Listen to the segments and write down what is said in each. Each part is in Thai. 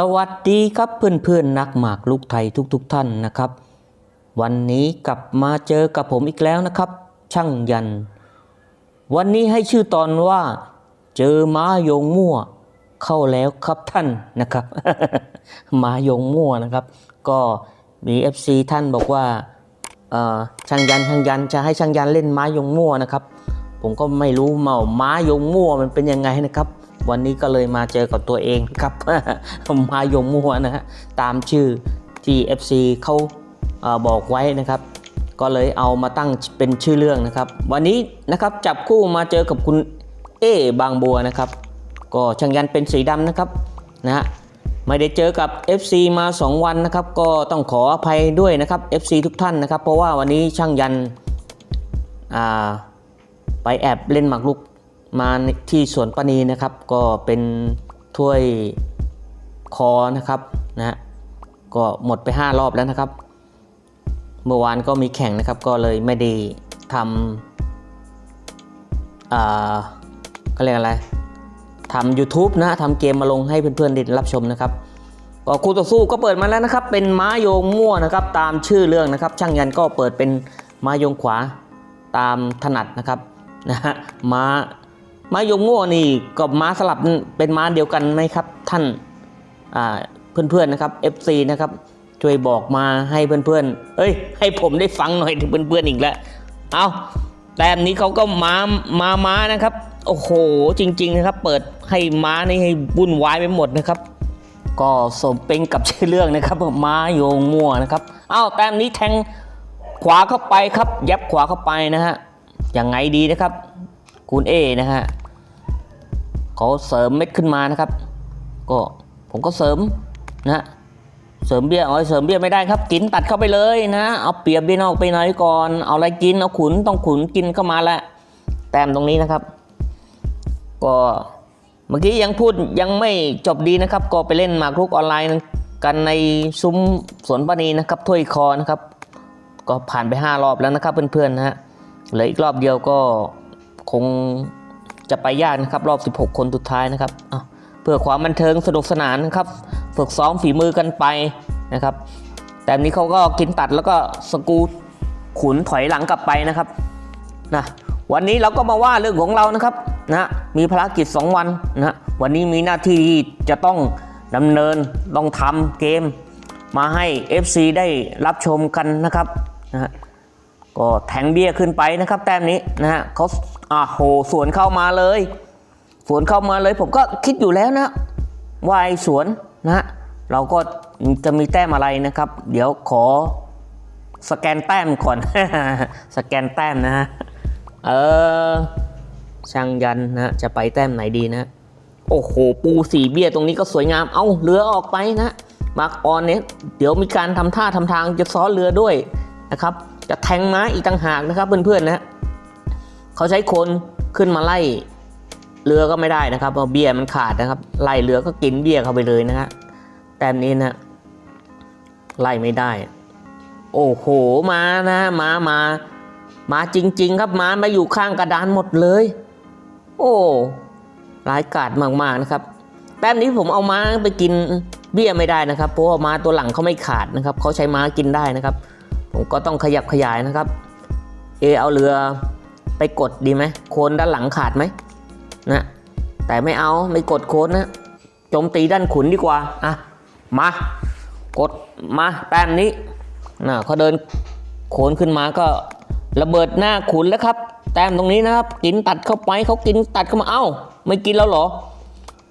สวัสดีครับเพื่อนๆนักหมากลูกไทยทุกๆทท่านนะครับ วันนี้กลับมาเจอกับผมอีกแล้วนะครับ ช่างยัน วันนี้ให้ชื่อตอนว่า เจอม้าโยงมั่ว เข้าแล้วครับท่านนะครับม้าโยงมั่วนะครับ ก็มี FC ท่านบอกว่าเออช่างยันช่างยันจะให้ช่างยันเล่นม้ายงมั่วนะครับ ผมก็ไม่รู้เมาม้ายงมั่วมันเป็นยังไงนะครับ วันนี้ก็เลยมาเจอกับตัวเองครับมายงมัวนะฮะตามชื่อที่ FC เขาเออบอกไว้นะครับ ก็เลยเอามาตั้งเป็นชื่อเรื่องนะครับ วันนี้นะครับจับคู่มาเจอกับคุณเอบางบัวนะครับ ก็ช่างยันเป็นสีดำนะครับนะฮะไม่ได้เจอกับ FC มา 2 วันนะครับ ก็ต้องขออภัยด้วยนะครับ FC ทุกท่านนะครับ เพราะว่าวันนี้ช่างยันไปแอบเล่นหมากรุก มาที่สวนปานีนะครับ ก็เป็นถ้วยคอนะครับนะฮะก็หมดไป 5 รอบแล้วนะครับ เมื่อวานก็มีแข่งนะครับ ก็เลยไม่ได้ทำอ่าก็เรียกอะไรทำ YouTube นะทำเกมมาลงให้เพื่อนๆได้รับชมนะครับก็คู่ต่อสู้ก็เปิดมาแล้วนะครับ เป็นม้าโยงมั่วนะครับ ตามชื่อเรื่องนะครับ ช่างยันก็เปิดเป็นม้าโยงขวาตามถนัดนะครับนะฮะม้า ม้ายงโง่นี่กับม้าสลับเป็นม้าเดียวกันไหมครับ ท่านเพื่อนๆนะครับ FC นะครับช่วยบอกมาให้เพื่อนๆเอ้ย ให้ผมได้ฟังหน่อยถึงเพื่อนๆอีกแล้วเอาแต้มนี้เขาก็ม้ามาม้านะครับ โอ้โหจริง ๆนะครับ เปิดให้ม้านี่ให้วุ่นวายไปหมดนะครับ ก็สมเป็นกับชื่อเรื่องนะครับ ม้าโยงมั่วนะครับอ้าวแต้มนี้แทงขวาเข้าไปครับ ยับขวาเข้าไปนะฮะยังไงดีนะครับ คุณเอนะฮะ เขาเสริมเม็ดขึ้นมานะครับ ก็ผมก็เสริมนะเสริมเบี้ยเอาเสริมเบี้ยไม่ได้ครับ กินตัดเข้าไปเลยนะ เอาเปียบเบี้ยนอกไปหน่อยก่อน เอาอะไรกินเอาขุนต้องขุนกินเข้ามาล้วแต้มตรงนี้นะครับ ก็เมื่อกี้ยังพูดยังไม่จบดีนะครับ ก็ไปเล่นหมากรุกออนไลน์กันในซุ้มสวนปานีนะครับถ้วยคอนะครับ ก็ผ่านไป 5 รอบแล้วนะครับเพื่อนๆนะฮะเหลืออีกรอบเดียวก็คง จะไปยากนะครับรอบ 16 คนสุดท้ายนะครับเพื่อความบันเทิงสนุกสนานนะครับฝึกซ้อมฝีมือกันไปนะครับ แต่นี้เขาก็กินตัดแล้วก็สกูขุนถอยหลังกลับไปนะครับนะวันนี้เราก็มาว่าเรื่องของเรานะครับนะมีภารกิจ 2 วันนะวันนี้มีหน้าที่จะต้องดำเนินต้องทำเกม มาให้ FC ได้รับชมกันนะครับนะ ก็แทงเบี้ยขึ้นไปนะครับ แต้มนี้นะฮะเขาอ่าโหสวนเข้ามาเลย สวนเข้ามาเลย ผมก็คิดอยู่แล้วนะว่าไอ้สวนนะฮะเราก็จะมีแต้มอะไรนะครับ เดี๋ยวขอสแกนแต้มก่อน สแกนแต้มนะฮะเออช่างยันนะจะไปแต้มไหนดีนะฮะโอ้โห ปูสีเบี้ยตรงนี้ก็สวยงาม เอาเรือออกไปนะมาร์กออนเนี่ยเดี๋ยวมีการทำท่าทำทางจะซ้อนเรือด้วยนะครับ จะแทงม้าอีกต่างหากนะครับเพื่อนๆนะเขาใช้คนขึ้นมาไล่เรือก็ไม่ได้นะครับเพราะเบี้ยมันขาดนะครับ ไล่เรือก็กินเบี้ยเข้าไปเลยนะฮะแต้มนี้นะไล่ไม่ได้ โอ้โหมานะมามามาจริง ๆ ครับมามาอยู่ข้างกระดานหมดเลย โอ้ร้ายกาจมากๆนะครับ แต้มนี้ผมเอาม้าไปกินเบี้ยไม่ได้นะครับเพราะว่าม้าตัวหลังเขาไม่ขาดนะครับเขาใช้ม้ากินได้นะครับ ผมก็ต้องขยับขยายนะครับ เอเอาเรือไปกดดีไหมโคนด้านหลังขาดไหมนะแต่ไม่เอาไม่กดโคนนะโจมตีด้านขุนดีกว่าอะมากดมาแต้มนี้นะเขาเดินโขนขึ้นมาก็ระเบิดหน้าขุนแล้วครับ แต้มตรงนี้นะครับกินตัดเข้าไปเขากินตัดเข้ามาเอ้า ไม่กินแล้วเหรอ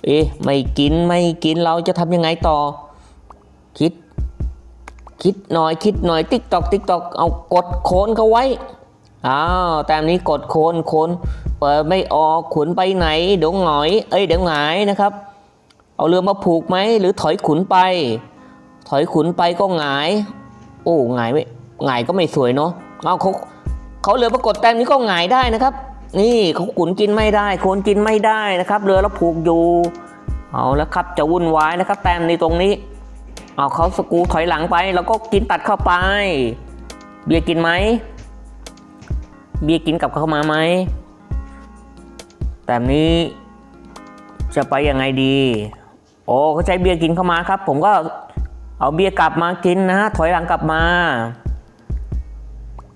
เอ๊ะไม่กินไม่กินเราจะทำยังไงต่อ คิด คิดหน่อยคิดหน่อยติ๊กตอกติ๊กตอกเอากดโคนเขาไว้อ้าวแต้มนี้กดโคนโคนเปิดไม่ออกขุนไปไหนเดี๋ยวหงอย เอ้ยเดี๋ยวหงายนะครับ เอาเรือมาผูกไหมหรือถอยขุนไป ถอยขุนไปก็หงาย โอ้หงายไม่หงายก็ไม่สวยเนาะเอาเขาเขาเรือปรากฏแต้มนี้ก็หงายได้นะครับ นี่เขาขุนกินไม่ได้โคนกินไม่ได้นะครับ เรือแล้วผูกอยู่เอาแล้วครับจะวุ่นวายนะครับ แต้มในตรงนี้ เอาเขาสกูถอยหลังไป แล้วก็กินตัดเข้าไป เบียร์กินไหม เบียร์กินกลับเข้ามาไหม แต้มนี้จะไปยังไงดี โอ้เขาใช้เบียร์กินเข้ามาครับ ผมก็เอาเบียร์กลับมากินนะฮะถอยหลังกลับมา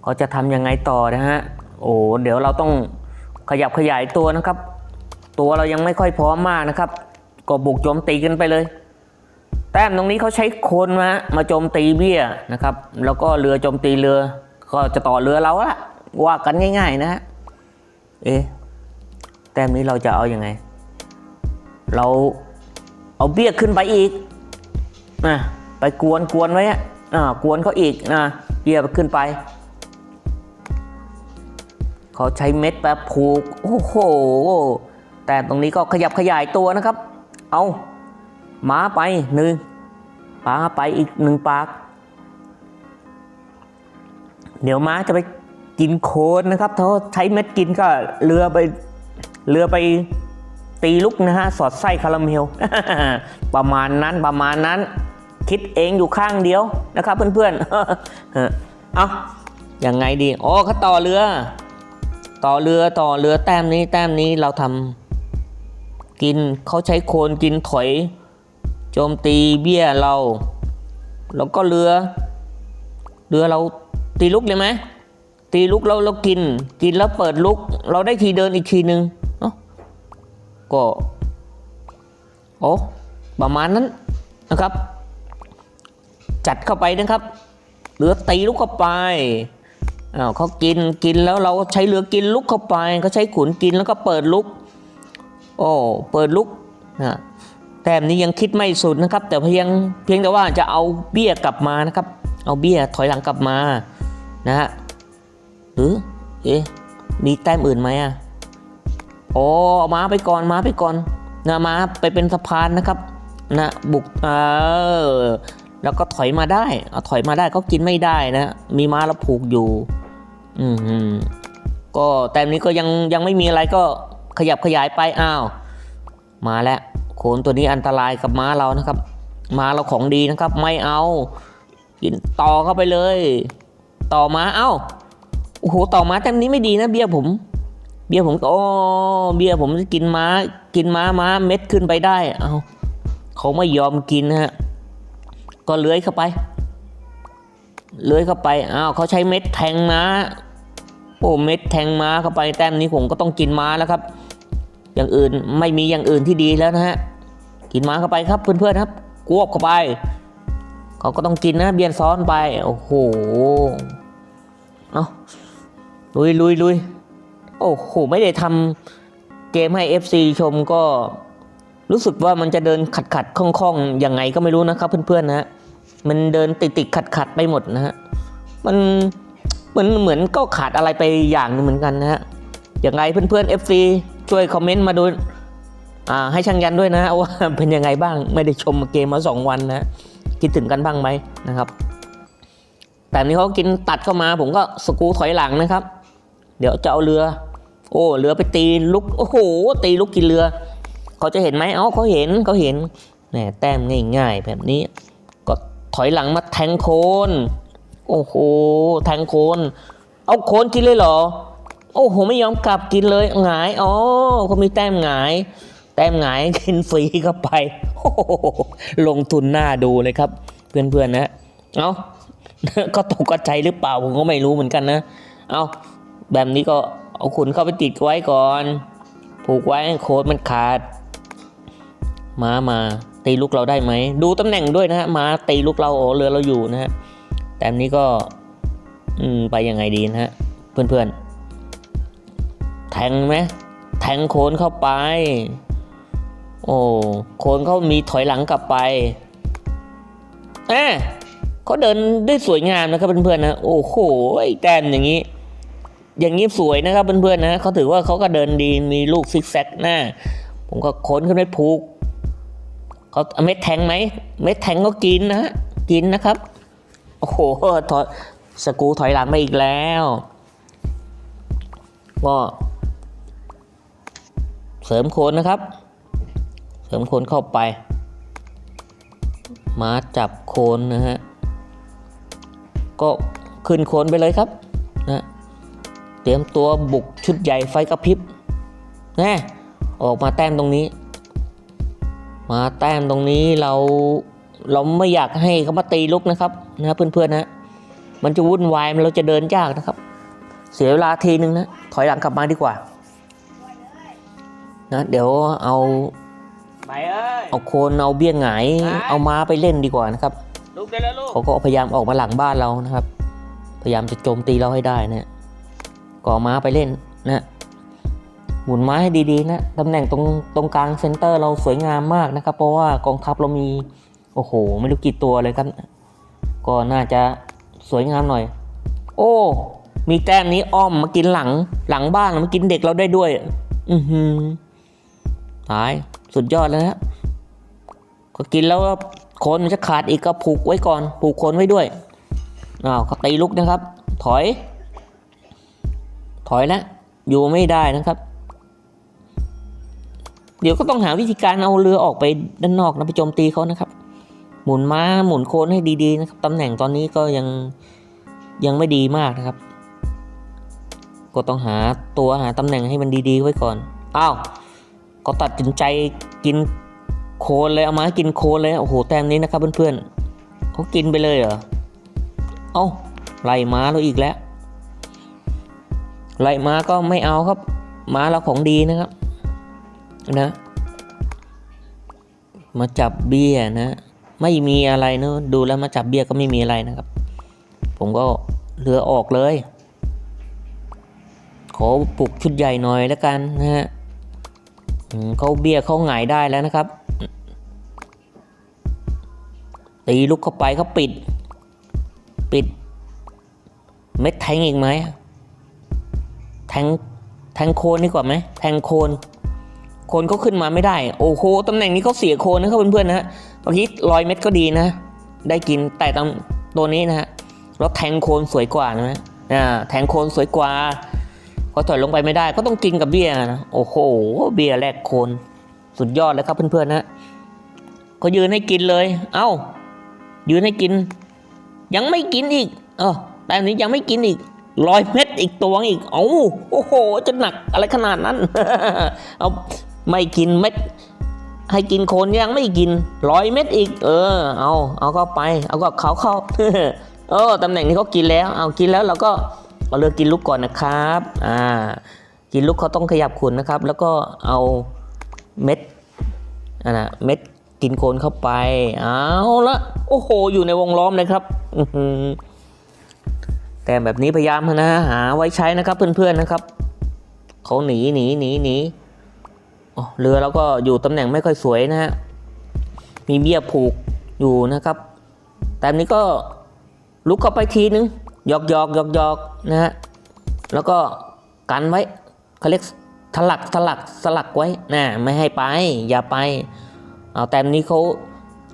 เขาจะทำยังไงต่อนะฮะ โอ้เดี๋ยวเราต้องขยับขยายตัวนะครับ ตัวเรายังไม่ค่อยพร้อมมากนะครับ ก็บุกโจมตีกันไปเลย แต้มตรงนี้เขาใช้คนมามาโจมตีเบี้ยนะครับ แล้วก็เรือโจมตีเรือ ก็จะต่อเรือเราละว่ากันง่าย ๆ นะฮะเอ๊ะแต้มนี้เราจะเอาอยัางไง เราเอาเบี้ยขึ้นไปอีกนะไปกวนกวนไว้อะอ่ากวนเขาอีกนะเบี้ยขึ้นไปเขาใช้เม็ดแบบผูกโอ้โหแต่ตรงนี้ก็ขยับขยายตัวนะครับ เอา มาไปหนึ่งปลาไปอีกหนึ่งปาก เดี๋ยวม้าจะไปกินโคนนะครับเขาใช้เม็ดกินก็เรือไปเรือไปตีลุกนะฮะ สอดไส้คาราเมล ประมาณนั้นประมาณนั้น คิดเองอยู่ข้างเดียวนะครับเพื่อนๆ เอายังไงดีอ๋อเขาต่อเรือ ต่อเรือต่อเรือแต้มนี้แต้มนี้เราทำกินเขาใช้โคนกินถอย โจมตีเบี้ยเรา แล้วก็เรือ เรือเราตีลุกเลยไหมตีลุกเราเรากิน กินแล้วเปิดลุก เราได้ทีเดินอีกทีหนึ่งเนาะก็โอ้ประมาณนั้นนะครับ จัดเข้าไปนะครับเรือตีลุกเข้าไปอ้าวเขากินกินแล้วเราใช้เรือกินลุกเข้าไปเขาใช้ขุนกินแล้วก็เปิดลุก โอ้เปิดลุกนะ แต้มนี้ยังคิดไม่สุดนะครับ แต่เพียงเพียงแต่ว่าจะเอาเบี้ยกลับมานะครับ เอาเบี้ยถอยหลังกลับมานะฮะหรือเอ๊ะมีแต้มอื่นไหมอะโอ้เอามาไปก่อนมาไปก่อนนะมาไปเป็นสะพานนะครับนะบุกเออแล้วก็ถอยมาได้เอาถอยมาได้ก็กินไม่ได้นะ มีม้าแล้วผูกอยู่อือืมก็แต้มนี้ก็ยังยังไม่มีอะไรก็ขยับขยายไปอ้าว มาแล้ว โขนตัวนี้อันตรายกับม้าเรานะครับ ม้าเราของดีนะครับ ไม่เอากินต่อเข้าไปเลย ต่อมาเอ้าโอ้โหต่อมาแต้มนี้ไม่ดีนะเบียร์ผม เบียร์ผมโอ้เบียร์ผมกินม้า กินม้าม้าเม็ดขึ้นไปได้ เอาเขาไม่ยอมกินนะฮะก็เลื้อยเข้าไป เลื้อยเข้าไปอ้าวเขาใช้เม็ดแทงม้า โอ้เม็ดแทงม้าเข้าไปแต้มนี้ผมก็ต้องกินม้าแล้วครับ อย่างอื่นไม่มีอย่างอื่นที่ดีแล้วนะฮะกินม้าเข้าไปครับเพื่อนๆครับกวบเข้าไปเขาก็ต้องกินนะเบียนซ้อนไปโอ้โหเอาลุยลุยลุยโอ้โหไม่ได้ทำเกมให้ FC ชมก็รู้สึกว่ามันจะเดินขัดขัดคล่องคล่องยังไงก็ไม่รู้นะครับเพื่อนๆนะฮะมันเดินติดติดขัดขัดไปหมดนะฮะมันเหมือนเหมือนก็ขาดอะไรไปอย่างนึงเหมือนกันนะฮะยังไงเพื่อนๆ FC ช่วยคอมเมนต์มาดูอ่าให้ช่างยันด้วยนะว่าเป็นยังไงบ้างไม่ได้ชมเกมมาสองวันนะคิดถึงกันบ้างไหมนะครับ แต่นี้เขากินตัดเข้ามา ผมก็สกูถอยหลังนะครับ เดี๋ยวจะเอาเรือ โอ้เรือไปตีลุกโอ้โห ตีลุกกินเรือเขาจะเห็นไหมเอ้าเขาเห็นเขาเห็นแหมแต้มง่ายๆ แบบนี้ ก็ถอยหลังมาแทงโคน โอ้โห แทงโคน เอาโคนกินเลยเหรอ โอ้โหไม่ยอมกลับกินเลยหงายอ๋อเขามีแต้มหงาย แต้มหงายกินฟรีเข้าไปโอ้ลงทุนหน้าดูเลยครับ เพื่อนๆนะเอาก็ตกกระใจหรือเปล่าผมก็ไม่รู้เหมือนกันนะ เอาแบบนี้ก็เอาขุนเข้าไปติดไว้ก่อน ผูกไว้โค้ดมันขาดม้ามาตีลูกเราได้ไหม ดูตำแหน่งด้วยนะฮะม้าตีลูกเราโอ้เรือเราอยู่นะฮะแต่นนี้ก็ อืมไปยังไงดีนะฮะ เพื่อนๆ แทงไหมแทงโคนเข้าไป โอ้โคนเขามีถอยหลังกลับไปเอ๊ะเขาเดินได้สวยงามนะครับเพื่อนๆนะโอ้โหแต้มอย่างนี้ อย่างนี้สวยนะครับเพื่อนๆนะเขาถือว่าเขาก็เดินดีมีลูกซิกแซกหน้า ผมก็โคนขึ้นไปผูกเขาเม็ดแทงไหมเม็ดแทงก็กินนะกินนะครับโอ้โหถอยสกูถอยหลังมาอีกแล้วก็ เสริมโคนนะครับ เสริมโคนเข้าไป มาจับโคนนะฮะ ก็ขึ้นโคนไปเลยครับนะเตรียมตัวบุกชุดใหญ่ไฟกระพริบนะออกมาแต้มตรงนี้ มาแต้มตรงนี้เราเราไม่อยากให้เขามาตีลุกนะครับนะเพื่อนๆนะมันจะวุ่นวายมันเราจะเดินยากนะครับ เสียเวลาทีนึงนะถอยหลังกลับมาดีกว่า นะเดี๋ยวเอาไปเอ้ย เอาโคนเอาเบี้ยหงายไป เอาม้าไปเล่นดีกว่านะครับลูกได้แล้วลูกเขาก็พยายามออกมาหลังบ้านเรานะครับ พยายามจะโจมตีเราให้ได้นะก่อม้าไปเล่นนะหมุนม้าให้ดีๆนะตำแหน่งตรงตรงกลางเซนเตอร์เราสวยงามมากนะครับ เพราะว่ากองทัพเรามีโอ้โห ไม่รู้กี่ตัวเลยครับ ก็น่าจะสวยงามหน่อย โอ้ มีแต้มนี้อ้อมมากินหลังหลังบ้านมากินเด็กเราได้ด้วย อือหือ ตายสุดยอดแล้วนะก็กินแล้วก็โคนมันจะขาดอีกก็ผูกไว้ก่อน ผูกโคนไว้ด้วยอ้าวตีลุกนะครับ ถอย ถอยแล้วอยู่ไม่ได้นะครับ เดี๋ยวก็ต้องหาวิธีการเอาเรือออกไปด้านนอกนะไปโจมตีเขานะครับ หมุนม้าหมุนโคนให้ดีๆนะครับตำแหน่งตอนนี้ก็ยังยังไม่ดีมากนะครับ ก็ต้องหาตัวหาตำแหน่งให้มันดีๆไว้ก่อนอ้าว ก็ตัดสินใจกินโคนเลยเอามากินโคนเลยโอ้โหแต้มนี้นะครับเพื่อนๆเขากินไปเลยเหรอเอ้าไล่ม้าเราอีกแล้วไล่ม้าก็ไม่เอาครับม้าเราของดีนะครับนะ มาจับเบี้ยนะ ไม่มีอะไรเนอะดูแล้วมาจับเบี้ยก็ไม่มีอะไรนะครับ ผมก็เรือออกเลย ขอปลุกชุดใหญ่หน่อยแล้วกันนะฮะ เขาเบี้ยเขาหงายได้แล้วนะครับ ตีลุกเข้าไปเขาปิด ปิด เม็ดแทงอีกไหมแทงแทงโคนดีกว่าไหมแทงโคนโคนเขาขึ้นมาไม่ได้ โอ้โหตำแหน่งนี้เขาเสียโคนนะครับเพื่อนๆนะฮะเมื่อกี้ร้อยเม็ดก็ดีนะ ได้กินแต่ตตัวนี้นะฮะแล้วแทงโคนสวยกว่านะอ่าแทงโคนสวยกว่า พอถอยลงไปไม่ได้ก็ต้องกินกับเบี้ยนะโอ้โหเบี้ยแลกโคนสุดยอดเลยครับเพื่อนๆนะก็ยืนให้กินเลย เอ้า ยืนให้กิน ยังไม่กินอีก เออแต่นนี้ยังไม่กินอีกร้อยเม็ดอีกตัวอีก เอ้าโอ้โห จะหนักอะไรขนาดนั้น เอาไม่กินเม็ด ให้กินโคนยังไม่กินร้อยเม็ดอีก เออ เอาเอาเข้าไป เอาก็เขาเข้า เออตำแหน่งนี้เขากินแล้ว เอากินแล้วเราก็ เอาเลือกกินลูกก่อนนะครับอ่ากินลูกเขาต้องขยับขุนนะครับ แล้วก็เอาเม็ดอ่านะเม็ดกินโคนเข้าไปเอาละโอ้โห อยู่ในวงล้อมเลยครับแต่แบบนี้พยายามนะหาไว้ใช้นะครับเพื่อนๆนะครับเขาหนีหนีหนีหนีอ๋อเรือเราก็อยู่ตำแหน่งไม่ค่อยสวยนะฮะมีเบี้ยผูกอยู่นะครับ แต่นนี้ก็ลุกเข้าไปทีนึง ยอกยอกยอกยอกนะฮะแล้วก็กันไว้เขาเรียกถลักถลักสลักไว้นะไม่ให้ไป อย่าไปเอาแต่นี้เขา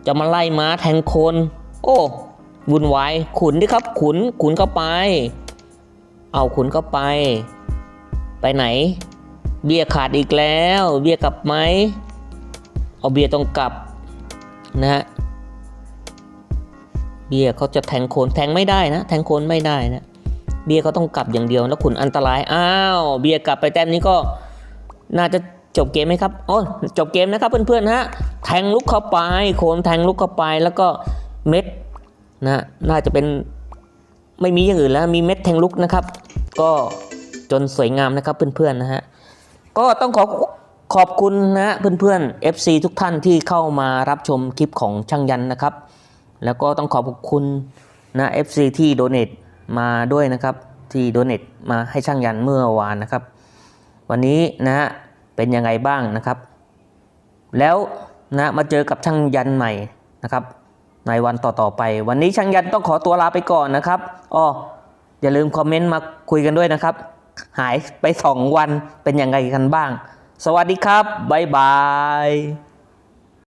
จะมาไล่ม้าแทงคน โอ้วุ่นวายขุนดิครับ ขุนขุนเข้าไป เอาขุนเข้าไป ไปไหน เบียร์ขาดอีกแล้ว เบียร์กลับไหมเอาเบียร์ต้องกลับนะฮะ เบียร์เขาจะแทงโคนแทงไม่ได้นะ แทงโคนไม่ได้นะ เบียร์เขาต้องกลับอย่างเดียวแล้วขุนอันตราย อ้าว เบียร์กลับไปแต้มนี้ก็น่าจะจบเกมไหมครับโอ้จบเกมนะครับเพื่อนๆนะฮะ แทงลุกเข้าไป โคนแทงลุกเข้าไปแล้วก็เม็ดนะน่าจะเป็นไม่มีอย่างอื่นแล้วมีเม็ดแทงลุกนะครับ ก็จนสวยงามนะครับเพื่อนๆนะฮะก็ต้องขอขอบคุณนะเพื่อนๆ FC ทุกท่านที่เข้ามารับชมคลิปของช่างยันนะครับ แล้วก็ต้องขอบคุณนะ FC ที่โดเน a มาด้วยนะครับ ที่โดเน a มาให้ช่างยันเมื่อวานนะครับ วันนี้นะฮะเป็นยังไงบ้างนะครับ แล้วนะมาเจอกับช่างยันใหม่นะครับ ในวันต่อๆไป วันนี้ช่างยันต้องขอตัวลาไปก่อนนะครับอ้ออย่าลืมคอมเมนต์มาคุยกันด้วยนะครับ หายไปสองวันเป็นยังไงกันบ้าง สวัสดีครับ บ๊ายบาย